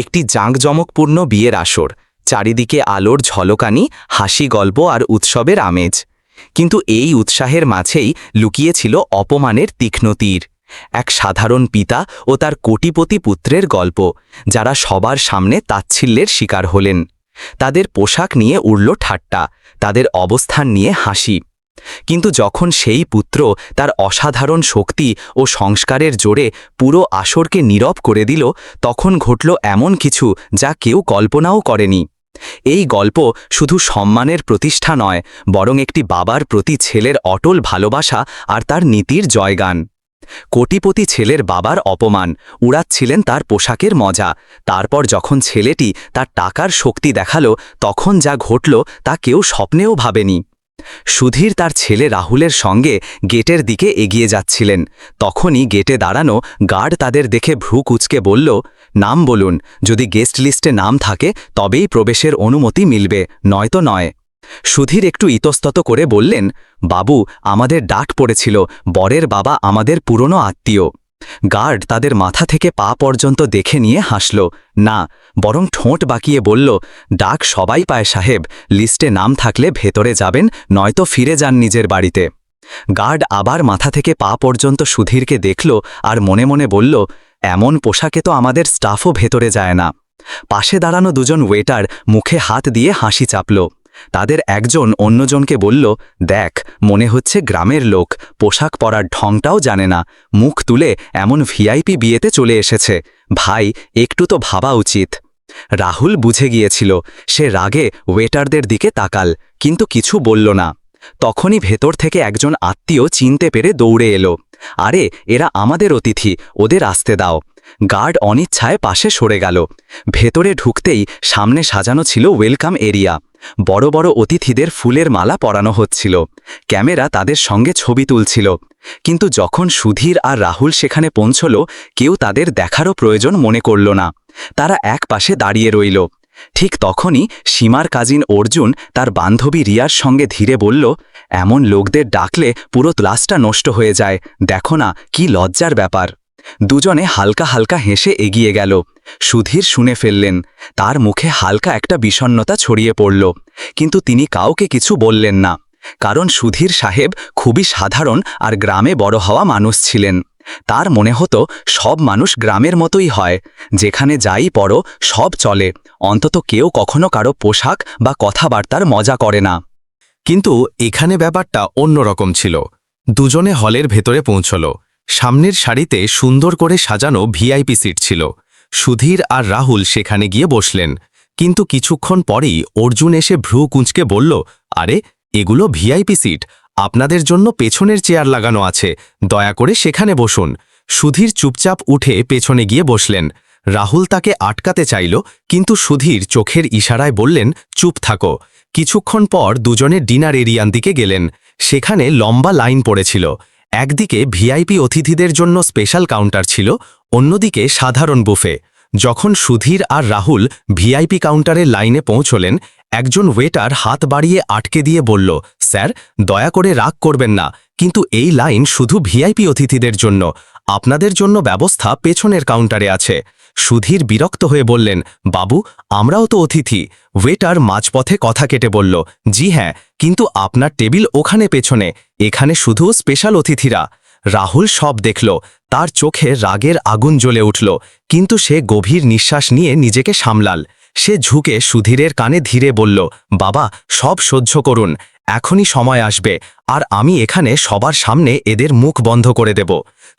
একটি জাঁকজমকপূর্ণ বিয়ের আসর, চারিদিকে আলোর ঝলকানি, হাসি গল্প আর উৎসবের আমেজ। কিন্তু এই উৎসাহের মাঝেই লুকিয়েছিল অপমানের তীক্ষ্ণ তীর। এক সাধারণ পিতা ও তার কোটিপতি পুত্রের গল্প, যারা সবার সামনে তাচ্ছিল্যের শিকার হলেন। তাদের পোশাক নিয়ে উড়ল ঠাট্টা, তাদের অবস্থান নিয়ে হাসি। কিন্তু যখন সেই পুত্র তার অসাধারণ শক্তি ও সংস্কারের জোরে পুরো আসরকে নীরব করে দিল, তখন ঘটল এমন কিছু যা কেউ কল্পনাও করেনি। এই গল্প শুধু সম্মানের প্রতিষ্ঠা নয়, বরং একটি বাবার প্রতি ছেলের অটল ভালোবাসা আর তার নীতির জয়গান। কোটিপতি ছেলের বাবার অপমান, উড়াচ্ছিলেন তার পোশাকের মজা। তারপর যখন ছেলেটি তার টাকার শক্তি দেখাল, তখন যা ঘটল তা কেউ স্বপ্নেও ভাবেনি। সুধীর তার ছেলে রাহুলের সঙ্গে গেটের দিকে এগিয়ে যাচ্ছিলেন। তখনই গেটে দাঁড়ানো গার্ড তাদের দেখে ভ্রু কুচকে বলল, নাম বলুন, যদি গেস্ট লিস্টে নাম থাকে, তবেই প্রবেশের অনুমতি মিলবে নয়তো নয়। সুধীর একটু ইতস্তত করে বললেন, বাবু, আমাদের ডাক পড়েছিল, বরের বাবা আমাদের পুরনো আত্মীয়। গার্ড তাদের মাথা থেকে পা পর্যন্ত দেখে নিয়ে হাসল। না, বরং ঠোঁট বাকিয়ে বলল, ডাক সবাই পায় সাহেব, লিস্টে নাম থাকলে ভেতরে যাবেন, নয়তো ফিরে যান নিজের বাড়িতে। গার্ড আবার মাথা থেকে পা পর্যন্ত সুধীরকে দেখল আর মনে মনে বলল, এমন পোশাকে তো আমাদের স্টাফও ভেতরে যায় না। পাশে দাঁড়ানো দুজন ওয়েটার মুখে হাত দিয়ে হাসি চাপল। তাদের একজন অন্যজনকে বলল, দেখ, মনে হচ্ছে গ্রামের লোক, পোশাক পরার ঢংটাও জানে না, মুখ তুলে এমন ভিআইপি বিয়েতে চলে এসেছে, ভাই, একটু তো ভাবা উচিত। রাহুল বুঝে গিয়েছিল, সে রাগে ওয়েটারদের দিকে তাকাল, কিন্তু কিছু বলল না। তখনই ভেতর থেকে একজন আত্মীয় চিনতে পেরে দৌড়ে এলো, আরে, এরা আমাদের অতিথি, ওদের আসতে দাও। গার্ড অনিচ্ছায় পাশে সরে গেল। ভেতরে ঢুকতেই সামনে সাজানো ছিল ওয়েলকাম এরিয়া। বড় বড় অতিথিদের ফুলের মালা পরানো হচ্ছিল। ক্যামেরা তাদের সঙ্গে ছবি তুলছিল। কিন্তু যখন সুধীর আর রাহুল সেখানে পৌঁছল, কেউ তাদের দেখারও প্রয়োজন মনে করল না। তারা এক পাশে দাঁড়িয়ে রইল। ঠিক তখনই সীমার কাজিন অর্জুন তার বান্ধবী রিয়ার সঙ্গে ধীরে বলল, এমন লোকদের ডাকলে পুরো ক্লাসটা নষ্ট হয়ে যায়। দেখো না, কি লজ্জার ব্যাপার। দুজনে হালকা হালকা হেসে এগিয়ে গেল। সুধীর শুনে ফেললেন, তার মুখে হালকা একটা বিষণ্নতা ছড়িয়ে পড়ল, কিন্তু তিনি কাউকে কিছু বললেন না, কারণ সুধীর সাহেব খুবই সাধারণ আর গ্রামে বড় হওয়া মানুষ ছিলেন। তার মনে হতো, সব মানুষ গ্রামের মতোই হয়, যেখানে যাই পড়ো, সব চলে, অন্তত কেউ কখনো কারও পোশাক বা কথাবার্তার মজা করে না। কিন্তু এখানে ব্যাপারটা অন্যরকম ছিল। দুজনে হলের ভেতরে পৌঁছল। সামনের সারিতে সুন্দর করে সাজানো ভিআইপি সিট ছিল। সুধীর আর রাহুল সেখানে গিয়ে বসলেন। কিন্তু কিছুক্ষণ পরেই অর্জুন এসে ভ্রু কুঁচকে বলল, আরে, এগুলো ভিআইপি সিট। আপনাদের জন্য পেছনের চেয়ার লাগানো আছে। দয়া করে সেখানে বসুন। সুধীর চুপচাপ উঠে পেছনে গিয়ে বসলেন। রাহুল তাকে আটকাতে চাইল, কিন্তু সুধীর চোখের ইশারায় বললেন, চুপ থাকো। কিছুক্ষণ পর দুজনে ডিনার এরিয়ান দিকে গেলেন। সেখানে লম্বা লাইন পড়েছিল। একদিকে ভিআইপি অতিথিদের জন্য স্পেশাল কাউন্টার ছিল, অন্যদিকে সাধারণ বুফে। যখন সুধীর আর রাহুল ভিআইপি কাউন্টারের লাইনে পৌঁছলেন, একজন ওয়েটার হাত বাড়িয়ে আটকে দিয়ে বলল, স্যার, দয়া করে রাগ করবেন না, কিন্তু এই লাইন শুধু ভিআইপি অতিথিদের জন্য। আপনাদের জন্য ব্যবস্থা পেছনের কাউন্টারে আছে। সুধীর বিরক্ত হয়ে বললেন, বাবু, আমরাও তো অতিথি। ওয়েটার মাঝপথে কথা কেটে বলল, জি হ্যাঁ কিন্তু আপনার টেবিল ওখানে পেছনে, এখানে শুধু স্পেশাল অতিথিরা। রাহুল সব দেখল, তার চোখে রাগের আগুন জ্বলে উঠল, কিন্তু সে গভীর নিঃশ্বাস নিয়ে নিজেকে সামলাল। সে ঝুঁকে সুধীরের কানে ধীরে বলল, বাবা, সব সহ্য করুন, এখনই সময় আসবে, আর আমি এখানে সবার সামনে এদের মুখ বন্ধ করে দেব।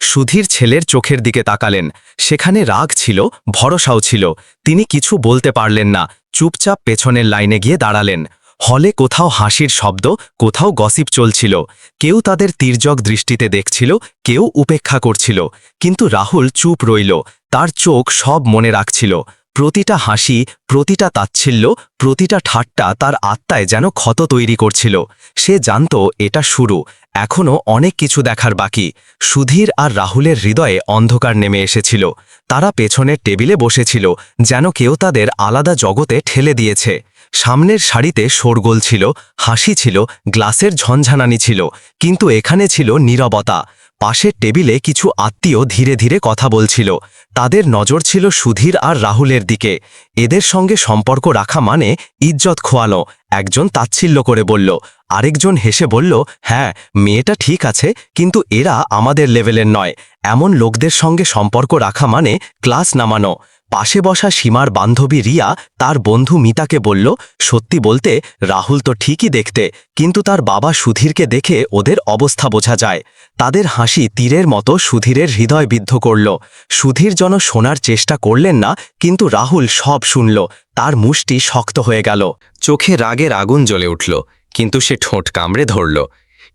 সুধীর ছেলের চোখের দিকে তাকালেন। সেখানে রাগ ছিল, ভরসাও ছিল। তিনি কিছু বলতে পারলেন না। চুপচাপ পেছনের লাইনে গিয়ে দাঁড়ালেন। হলে কোথাও হাসির শব্দ, কোথাও গসিপ চলছিল। কেউ তাদের তীর্যক দৃষ্টিতে দেখছিল, কেউ উপেক্ষা করছিল। কিন্তু রাহুল চুপ রইল। তার চোখ সব মনে রাখছিল। প্রতিটা হাসি, প্রতিটা তাচ্ছিল্য, প্রতিটা ঠাট্টা তার আত্মায় যেন ক্ষত তৈরি করছিল। সে জানত এটা শুরু। এখনও অনেক কিছু দেখার বাকি। সুধীর আর রাহুলের হৃদয়ে অন্ধকার নেমে এসেছিল। তারা পেছনের টেবিলে বসেছিল, যেন কেউ তাদের আলাদা জগতে ঠেলে দিয়েছে। সামনের সারিতে শোরগোল ছিল, হাসি ছিল, গ্লাসের ঝঞ্ঝানানি ছিল, কিন্তু এখানে ছিল নীরবতা। পাশের টেবিলে কিছু আত্মীয় ধীরে ধীরে কথা বলছিল। তাদের নজর ছিল সুধীর আর রাহুলের দিকে। এদের সঙ্গে সম্পর্ক রাখা মানে ইজ্জত খোয়ানো, একজন তাচ্ছিল্য করে বলল আরেকজন হেসে বলল হ্যাঁ মেয়েটা ঠিক আছে, কিন্তু এরা আমাদের লেভেলের নয়। এমন লোকদের সঙ্গে সম্পর্ক রাখা মানে ক্লাস নামানো। পাশে বসা সীমার বান্ধবী রিয়া তার বন্ধু মিতাকে বলল, সত্যি বলতে, রাহুল তো ঠিকই দেখতে, কিন্তু তার বাবা সুধীরকে দেখে ওদের অবস্থা বোঝা যায়। তাদের হাসি তীরের মতো সুধীরের হৃদয় বিদ্ধ করল। সুধীর যেন শোনার চেষ্টা করলেন না, কিন্তু রাহুল সব শুনল। তার মুষ্টি শক্ত হয়ে গেল। চোখে রাগের আগুন জ্বলে উঠল। কিন্তু সে ঠোঁট কামড়ে ধরল।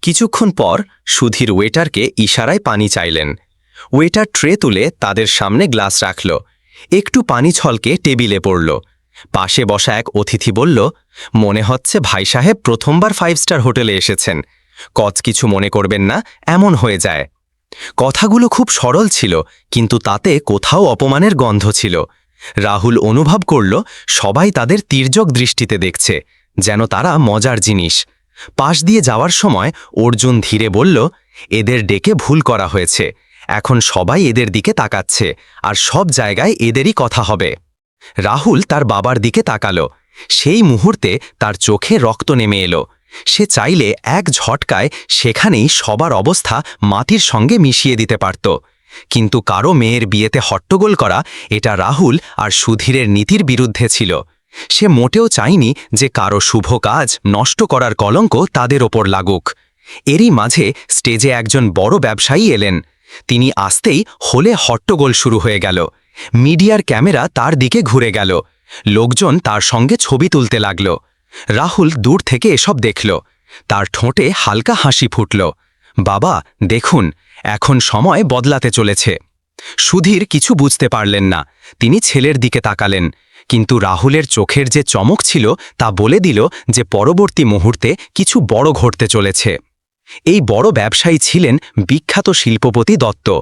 কিছুক্ষণ পর সুধীর ওয়েটারকে ইশারায় পানি চাইলেন। ওয়েটার ট্রে তুলে তাদের সামনে গ্লাস রাখল। একটু পানি ছলকে টেবিলে পড়ল। পাশে বসা এক অতিথি বলল, মনে হচ্ছে ভাই সাহেব প্রথমবার ফাইভ স্টার হোটেলে এসেছেন। কচ কিছু মনে করবেন না, এমন হয়ে যায়। কথাগুলো খুব সরল ছিল, কিন্তু তাতে কোথাও অপমানের গন্ধ ছিল। রাহুল অনুভব করল, সবাই তাদের তির্যক দৃষ্টিতে দেখছে। যেন তারা মজার জিনিস। পাশ দিয়ে যাওয়ার সময় অর্জুন ধীরে বলল, এদের ডেকে ভুল করা হয়েছে। এখন সবাই এদের দিকে তাকাচ্ছে, আর সব জায়গায় এদেরই কথা হবে। রাহুল তার বাবার দিকে তাকালো। সেই মুহূর্তে তার চোখে রক্ত নেমে এলো। সে চাইলে এক ঝটকায় সেখানেই সবার অবস্থা মাটির সঙ্গে মিশিয়ে দিতে পারত। কিন্তু কারও মেয়ের বিয়েতে হট্টগোল করা, এটা রাহুল আর সুধীরের নীতির বিরুদ্ধে ছিল। সে মোটেও চায়নি যে কারও শুভ কাজ নষ্ট করার কলঙ্ক তাদের ওপর লাগুক। এরই মাঝে স্টেজে একজন বড় ব্যবসায়ী এলেন। তিনি আসতেই হলে হট্টগোল শুরু হয়ে গেল। মিডিয়ার ক্যামেরা তার দিকে ঘুরে গেল। লোকজন তার সঙ্গে ছবি তুলতে লাগল। রাহুল দূর থেকে এসব দেখল। তার ঠোঁটে হালকা হাসি ফুটল। বাবা, দেখুন, এখন সময় বদলাতে চলেছে। সুধীর কিছু বুঝতে পারলেন না। তিনি ছেলের দিকে তাকালেন। কিন্তু রাহুলের চোখের যে চমক ছিল তা বলে দিল যে পরবর্তী মুহূর্তে কিছু বড় ঘটতে চলেছে। এই বড় ব্যবসায়ী ছিলেন বিখ্যাত শিল্পপতি দত্ত।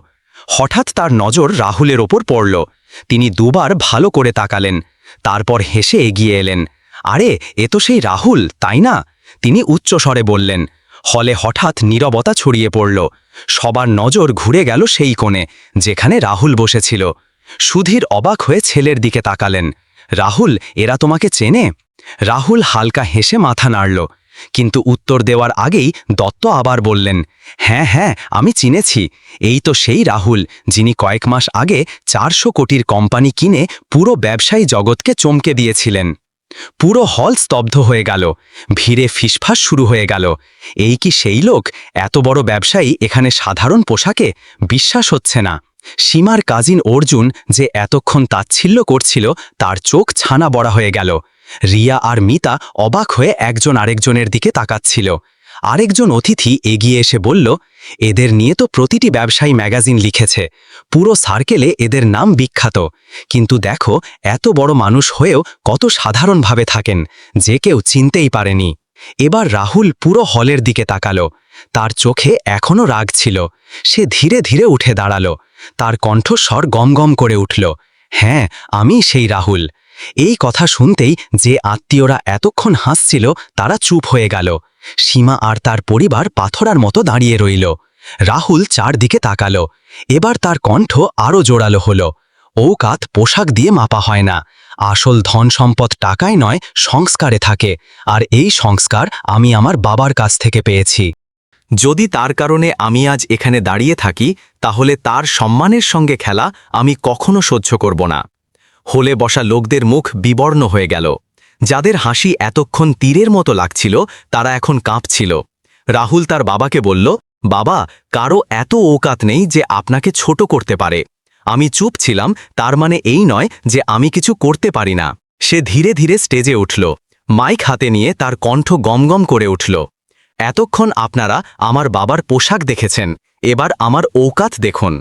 হঠাৎ তার নজর রাহুলের ওপর পড়ল। তিনি দুবার ভালো করে তাকালেন, তারপর হেসে এগিয়ে এলেন। আরে, এ তো সেই রাহুল, তাই না? তিনি উচ্চস্বরে বললেন। হলে হঠাৎ নীরবতা ছড়িয়ে পড়ল। সবার নজর ঘুরে গেল সেই কোণে, যেখানে রাহুল বসেছিল। সুধীর অবাক হয়ে ছেলের দিকে তাকালেন। রাহুল, এরা তোমাকে চেনে? রাহুল হালকা হেসে মাথা নাড়ল। কিন্তু উত্তর দেওয়ার আগেই দত্ত আবার বললেন হ্যাঁ হ্যাঁ আমি চিনেছি। এই তো সেই রাহুল, যিনি কয়েক মাস আগে চারশো কোটির কোম্পানি কিনে পুরো ব্যবসায়ী জগৎকে চমকে দিয়েছিলেন। পুরো হল স্তব্ধ হয়ে গেল, ভিড়ে ফিসফাস শুরু হয়ে গেল। এই কি সেই লোক? এত বড় ব্যবসায়ী এখানে সাধারণ পোশাকে? বিশ্বাস হচ্ছে না। সীমার কাজিন অর্জুন যে এতক্ষণ তাচ্ছিল্য করছিল, তার চোখ ছানা বড়া হয়ে গেল। রিয়া আর মিতা অবাক হয়ে একজন আরেকজনের দিকে তাকাচ্ছিল। আরেকজন অতিথি এগিয়ে এসে বলল, এদের নিয়ে তো প্রতিটি ব্যবসায়ী ম্যাগাজিন লিখেছে। পুরো সার্কেলে এদের নাম বিখ্যাত। কিন্তু দেখো, এত বড় মানুষ হয়েও কত সাধারণভাবে থাকেন, যে কেউ চিনতেই পারেনি। এবার রাহুল পুরো হলের দিকে তাকালো। তার চোখে এখনও রাগ ছিল। সে ধীরে ধীরে উঠে দাঁড়াল। তার কণ্ঠস্বর গমগম করে উঠল। হ্যাঁ আমি সেই রাহুল। এই কথা শুনতেই যে আত্মীয়রা এতক্ষণ হাসছিল, তারা চুপ হয়ে গেল। সীমা আর তার পরিবার পাথরার মতো দাঁড়িয়ে রইল। রাহুল চারদিকে তাকালো। এবার তার কণ্ঠ আরও জোরালো হল। ঔকাত পোশাক দিয়ে মাপা হয় না। আসল ধন সম্পদ টাকায় নয়, সংস্কারে থাকে। আর এই সংস্কার আমি আমার বাবার কাছ থেকে পেয়েছি। যদি তার কারণে আমি আজ এখানে দাঁড়িয়ে থাকি, তাহলে তার সম্মানের সঙ্গে খেলা আমি কখনো সহ্য করব না। হলে বসা লোকদের মুখ বিবর্ণ হয়ে গেল। যাদের হাসি এতক্ষণ তীরের মতো লাগছিল, তারা এখন কাঁপছিল। রাহুল তার বাবাকে বলল, বাবা, কারও এত ওকাত নেই যে আপনাকে ছোট করতে পারে। আমি চুপ ছিলাম, তার মানে এই নয় যে আমি কিছু করতে পারি না। সে ধীরে ধীরে স্টেজে উঠল। মাইক হাতে নিয়ে তার কণ্ঠ গমগম করে উঠল। এতক্ষণ আপনারা আমার বাবার পোশাক দেখেছেন। এবার আমার ঔকাত দেখুন।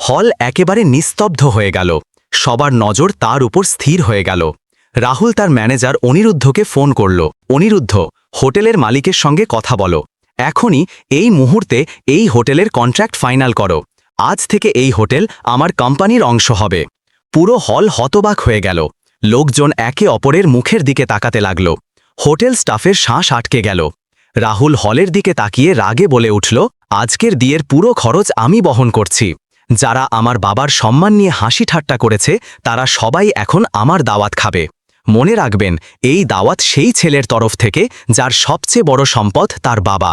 হল একেবারে নিস্তব্ধ হয়ে গেল। সবার নজর তার উপর স্থির হয়ে গেল। রাহুল তার ম্যানেজার অনিরুদ্ধকে ফোন করল। অনিরুদ্ধ, হোটেলের মালিকের সঙ্গে কথা বলো। এখনই এই মুহূর্তে এই হোটেলের কন্ট্রাক্ট ফাইনাল করো। আজ থেকে এই হোটেল আমার কোম্পানির অংশ হবে। পুরো হল হতবাক হয়ে গেল। লোকজন একে অপরের মুখের দিকে তাকাতে লাগল। হোটেল স্টাফের শ্বাস আটকে গেল। রাহুল হলের দিকে তাকিয়ে রাগে বলে উঠল, আজকের দিয়ের পুরো খরচ আমি বহন করছি। যারা আমার বাবার সম্মান নিয়ে হাসি ঠাট্টা করেছে, তারা সবাই এখন আমার দাওয়াত খাবে। মনে রাখবেন, এই দাওয়াত সেই ছেলের তরফ থেকে, যার সবচেয়ে বড় সম্পদ তার বাবা।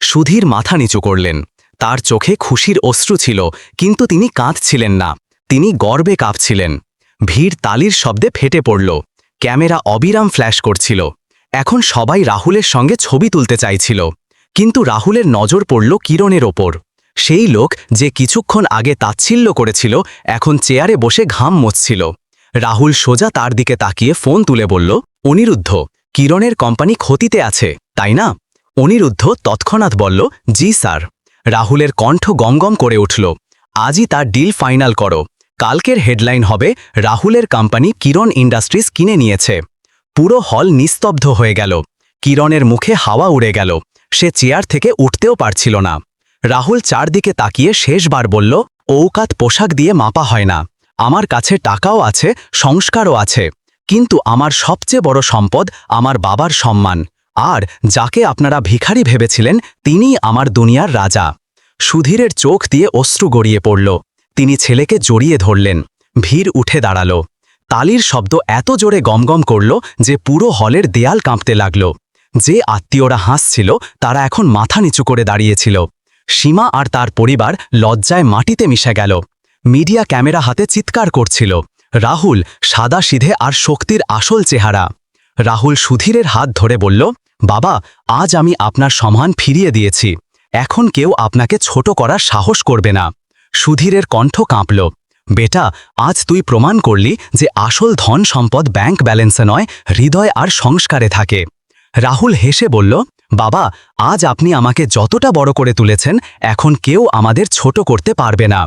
সুধীর মাথা নিচু করলেন। তার চোখে খুশির অশ্রু ছিল, কিন্তু তিনি কাঁদছিলেন না। তিনি গর্বে কাঁপছিলেন। ভিড় তালির শব্দে ফেটে পড়ল। ক্যামেরা অবিরাম ফ্ল্যাশ করছিল। এখন সবাই রাহুলের সঙ্গে ছবি তুলতে চাইছিল। কিন্তু রাহুলের নজর পড়ল কিরণের ওপর। সেই লোক যে কিছুক্ষণ আগে তাচ্ছিল্য করেছিল, এখন চেয়ারে বসে ঘাম মুছছিল। রাহুল সোজা তার দিকে তাকিয়ে ফোন তুলে বলল, অনিরুদ্ধ, কিরণের কোম্পানি ক্ষতিতে আছে, তাই না? অনিরুদ্ধ তৎক্ষণাৎ বলল, জি স্যার। রাহুলের কণ্ঠ গমগম করে উঠল, আজই তার ডিল ফাইনাল করো। কালকের হেডলাইন হবে, রাহুলের কোম্পানি কিরণ ইন্ডাস্ট্রিজ কিনে নিয়েছে। পুরো হল নিস্তব্ধ হয়ে গেল। কিরণের মুখে হাওয়া উড়ে গেল। সে চেয়ার থেকে উঠতেও পারছিল না। রাহুল চারদিকে তাকিয়ে শেষবার বলল, ঔকাত পোশাক দিয়ে মাপা হয় না। আমার কাছে টাকাও আছে, সংস্কারও আছে। কিন্তু আমার সবচেয়ে বড় সম্পদ আমার বাবার সম্মান। আর যাকে আপনারা ভিখারি ভেবেছিলেন, তিনিই আমার দুনিয়ার রাজা। সুধীরের চোখ দিয়ে অশ্রু গড়িয়ে পড়ল। তিনি ছেলেকে জড়িয়ে ধরলেন। ভিড় উঠে দাঁড়াল। তালির শব্দ এত জোরে গমগম করল যে পুরো হলের দেয়াল কাঁপতে লাগল। যে আত্মীয়রা হাসছিল, তারা এখন মাথা নিচু করে দাঁড়িয়েছিল। সীমা আর তার পরিবার লজ্জায় মাটিতে মিশে গেল। মিডিয়া ক্যামেরা হাতে চিৎকার করছিল। রাহুল সাদা সিধে আর শক্তির আসল চেহারা। রাহুল সুধীরের হাত ধরে বলল, বাবা, আজ আমি আপনার সম্মান ফিরিয়ে দিয়েছি। এখন কেউ আপনাকে ছোট করার সাহস করবে না। সুধীরের কণ্ঠ কাঁপল। বেটা, আজ তুই প্রমাণ করলি যে আসল ধন সম্পদ ব্যাংক ব্যালেন্সে নয়, হৃদয় আর সংস্কারে থাকে। রাহুল হেসে বলল, বাবা, আজ আপনি আমাকে যতটা বড় করে তুলেছেন, এখন কেউ আমাদের ছোট করতে পারবে না।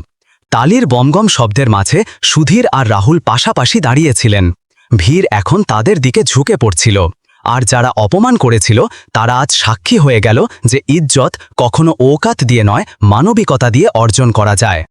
তালির বমগম শব্দের মাঝে সুধীর আর রাহুল পাশাপাশি দাঁড়িয়েছিলেন। ভিড় এখন তাদের দিকে ঝুঁকে পড়ছিল। আর যারা অপমান করেছিল, তারা আজ সাক্ষী হয়ে গেল যে ইজ্জত কখনো ওকাত দিয়ে নয়, মানবিকতা দিয়ে অর্জন করা যায়।